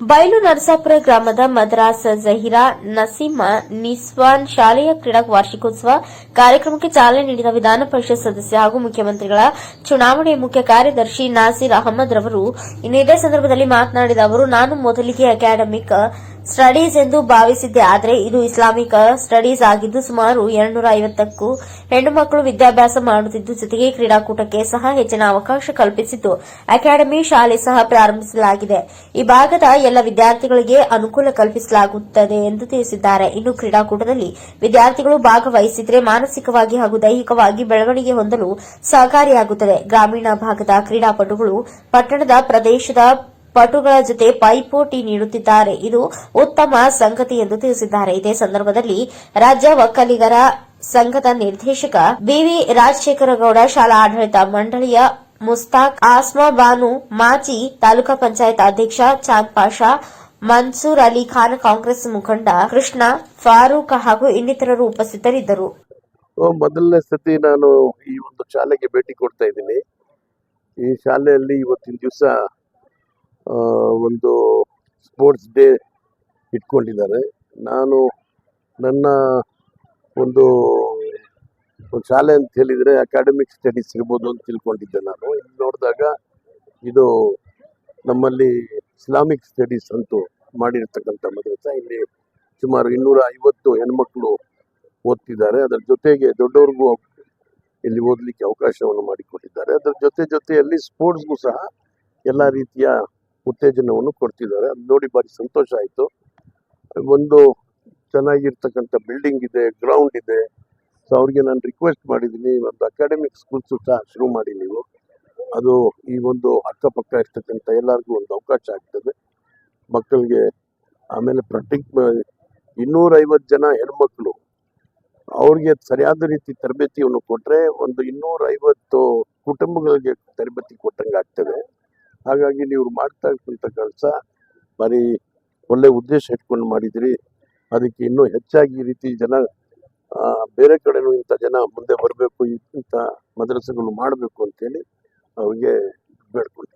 ಬಯಲು ನರಸಾಪುರ ಗ್ರಾಮದ ಮದ್ರಾಸ್ ಜಹೀರಾ ನಸೀಮ ನಿಸ್ವಾನ್ ಶಾಲೆಯ ಕ್ರೀಡಾ ವಾರ್ಷಿಕೋತ್ಸವ ಕಾರ್ಯಕ್ರಮಕ್ಕೆ ಚಾಲನೆ ನೀಡಿದ ವಿಧಾನ ಪರಿಷತ್ ಸದಸ್ಯ ಹಾಗೂ ಮುಖ್ಯಮಂತ್ರಿಗಳ ಚುನಾವಣೆ ಮುಖ್ಯ ಕಾರ್ಯದರ್ಶಿ ನಾಸೀರ್ ಅಹಮದ್ ರವರು. ಇದೇ ಸಂದರ್ಭದಲ್ಲಿ ಮಾತನಾಡಿದ ಅವರು, ನಾನು ಮೊದಲಿಗೆ ಅಕಾಡೆಮಿಕ್ ಸ್ಟಡೀಸ್ ಎಂದು ಭಾವಿಸಿದ್ದೆ, ಆದರೆ ಇದು ಇಸ್ಲಾಮಿಕ ಸ್ಟಡೀಸ್ ಆಗಿದ್ದು ಸುಮಾರು ಎರಡ್ನೂರ ಐವತ್ತಕ್ಕೂ ಹೆಣ್ಣು ಮಕ್ಕಳು ವಿದ್ಯಾಭ್ಯಾಸ ಮಾಡುತ್ತಿದ್ದು, ಜೊತೆಗೆ ಕ್ರೀಡಾಕೂಟಕ್ಕೆ ಸಹ ಹೆಚ್ಚಿನ ಅವಕಾಶ ಕಲ್ಪಿಸಿದ್ದು ಅಕಾಡೆಮಿ ಶಾಲೆ ಸಹ ಪ್ರಾರಂಭಿಸಲಾಗಿದೆ. ಈ ಭಾಗದ ಎಲ್ಲ ವಿದ್ಯಾರ್ಥಿಗಳಿಗೆ ಅನುಕೂಲ ಕಲ್ಪಿಸಲಾಗುತ್ತದೆ ಎಂದು ತಿಳಿಸಿದ್ದಾರೆ. ಇನ್ನು ಕ್ರೀಡಾಕೂಟದಲ್ಲಿ ವಿದ್ಯಾರ್ಥಿಗಳು ಭಾಗವಹಿಸಿದರೆ ಮಾನಸಿಕವಾಗಿ ಹಾಗೂ ದೈಹಿಕವಾಗಿ ಬೆಳವಣಿಗೆ ಹೊಂದಲು ಸಹಕಾರಿಯಾಗುತ್ತದೆ. ಗ್ರಾಮೀಣ ಭಾಗದ ಕ್ರೀಡಾಪಟುಗಳು ಪಟ್ಟಣದ ಪ್ರದೇಶದ ಪಟುಗಳ ಜೊತೆ ಪೈಪೋಟಿ ನೀಡುತ್ತಿದ್ದಾರೆ. ಇದು ಉತ್ತಮ ಸಂಗತಿ ಎಂದು ತಿಳಿಸಿದ್ದಾರೆ. ಇದೇ ಸಂದರ್ಭದಲ್ಲಿ ರಾಜ್ಯ ಒಕ್ಕಲಿಗರ ಸಂಘದ ನಿರ್ದೇಶಕ ಬಿವಿ ರಾಜಶೇಖರಗೌಡ, ಶಾಲಾ ಆಡಳಿತ ಮಂಡಳಿಯ ಮುಸ್ತಾಕ್ ಆಸ್ಮಾ ಬಾನು, ಮಾಜಿ ತಾಲೂಕಾ ಪಂಚಾಯತ್ ಅಧ್ಯಕ್ಷ ಚಾಂದ್ ಪಾಷಾ, ಮನ್ಸೂರ್ ಅಲಿ ಖಾನ್, ಕಾಂಗ್ರೆಸ್ ಮುಖಂಡ ಕೃಷ್ಣ ಫಾರೂಕ್ ಹಾಗೂ ಇನ್ನಿತರರು ಉಪಸ್ಥಿತರಿದ್ದರು. ಮೊದಲನೇ ಸತಿ ನಾನು ಈ ಒಂದು ಶಾಲೆಗೆ ಭೇಟಿ ಕೊಡ್ತಾ ಇದ್ದೀನಿ. ಈ ಶಾಲೆಯಲ್ಲಿ ಇವತ್ತಿನ ದಿವಸ ಒಂದು ಸ್ಪೋರ್ಟ್ಸ್ ಡೇ ಇಟ್ಕೊಂಡಿದ್ದಾರೆ. ನಾನು ನನ್ನ ಒಂದು ಒಂದು ಶಾಲೆ ಅಂತ ಹೇಳಿದರೆ ಅಕಾಡೆಮಿಕ್ ಸ್ಟಡೀಸ್ ಇರ್ಬೋದು ಅಂತ ತಿಳ್ಕೊಂಡಿದ್ದೆ ನಾನು. ಇಲ್ಲಿ ನೋಡಿದಾಗ ಇದು ನಮ್ಮಲ್ಲಿ ಇಸ್ಲಾಮಿಕ್ ಸ್ಟಡೀಸ್ ಅಂತೂ ಮಾಡಿರ್ತಕ್ಕಂಥ ಮದ್ರಸ. ಇಲ್ಲಿ ಸುಮಾರು ಇನ್ನೂರ ಐವತ್ತು ಹೆಣ್ಮಕ್ಳು ಓದ್ತಿದ್ದಾರೆ. ಅದರ ಜೊತೆಗೆ ದೊಡ್ಡವ್ರಿಗೂ ಇಲ್ಲಿ ಓದಲಿಕ್ಕೆ ಅವಕಾಶವನ್ನು ಮಾಡಿಕೊಟ್ಟಿದ್ದಾರೆ. ಅದರ ಜೊತೆ ಜೊತೆಯಲ್ಲಿ ಸ್ಪೋರ್ಟ್ಸ್ಗೂ ಸಹ ಎಲ್ಲ ರೀತಿಯ ಉತ್ತೇಜನವನ್ನು ಕೊಡ್ತಿದ್ದಾರೆ. ಅದು ನೋಡಿ ಭಾರಿ ಸಂತೋಷ ಆಯಿತು. ಒಂದು ಚೆನ್ನಾಗಿರ್ತಕ್ಕಂಥ ಬಿಲ್ಡಿಂಗ್ ಇದೆ ಗ್ರೌಂಡ್ ಇದೆ. ಸೊ ಅವ್ರಿಗೆ ನಾನು ರಿಕ್ವೆಸ್ಟ್ ಮಾಡಿದ್ದೀನಿ. ಒಂದು ಅಕಾಡೆಮಿಕ್ ಸ್ಕೂಲ್ಸು ಸಹ ಶುರು ಮಾಡಿ ನೀವು. ಅದು ಈ ಒಂದು ಅಕ್ಕಪಕ್ಕ ಇರ್ತಕ್ಕಂಥ ಎಲ್ಲರಿಗೂ ಒಂದು ಅವಕಾಶ ಆಗ್ತದೆ. ಮಕ್ಕಳಿಗೆ ಆಮೇಲೆ ಪ್ರತಿ ಇನ್ನೂರೈವತ್ತು ಜನ ಹೆಣ್ಮಕ್ಳು, ಅವ್ರಿಗೆ ಸರಿಯಾದ ರೀತಿ ತರಬೇತಿಯನ್ನು ಕೊಟ್ಟರೆ ಒಂದು ಇನ್ನೂರ ಐವತ್ತು ಕುಟುಂಬಗಳಿಗೆ ತರಬೇತಿ ಕೊಟ್ಟಂಗೆ ಆಗ್ತದೆ. ಹಾಗಾಗಿ ನೀವು ಮಾಡ್ತಾ ಇರ್ತಕ್ಕಂಥ ಕೆಲಸ ಬರೀ ಒಳ್ಳೆ ಉದ್ದೇಶ ಇಟ್ಕೊಂಡು ಮಾಡಿದಿರಿ. ಅದಕ್ಕೆ ಇನ್ನೂ ಹೆಚ್ಚಾಗಿ ಈ ರೀತಿ ಜನ ಬೇರೆ ಕಡೆನೂ ಇಂಥ ಜನ ಮುಂದೆ ಬರಬೇಕು, ಇಂಥ ಮದ್ರಸೆಗಳು ಮಾಡಬೇಕು ಅಂತೇಳಿ ಅವ್ರಿಗೆ ಬೇಡ್ಕೊಳ್ತೀನಿ.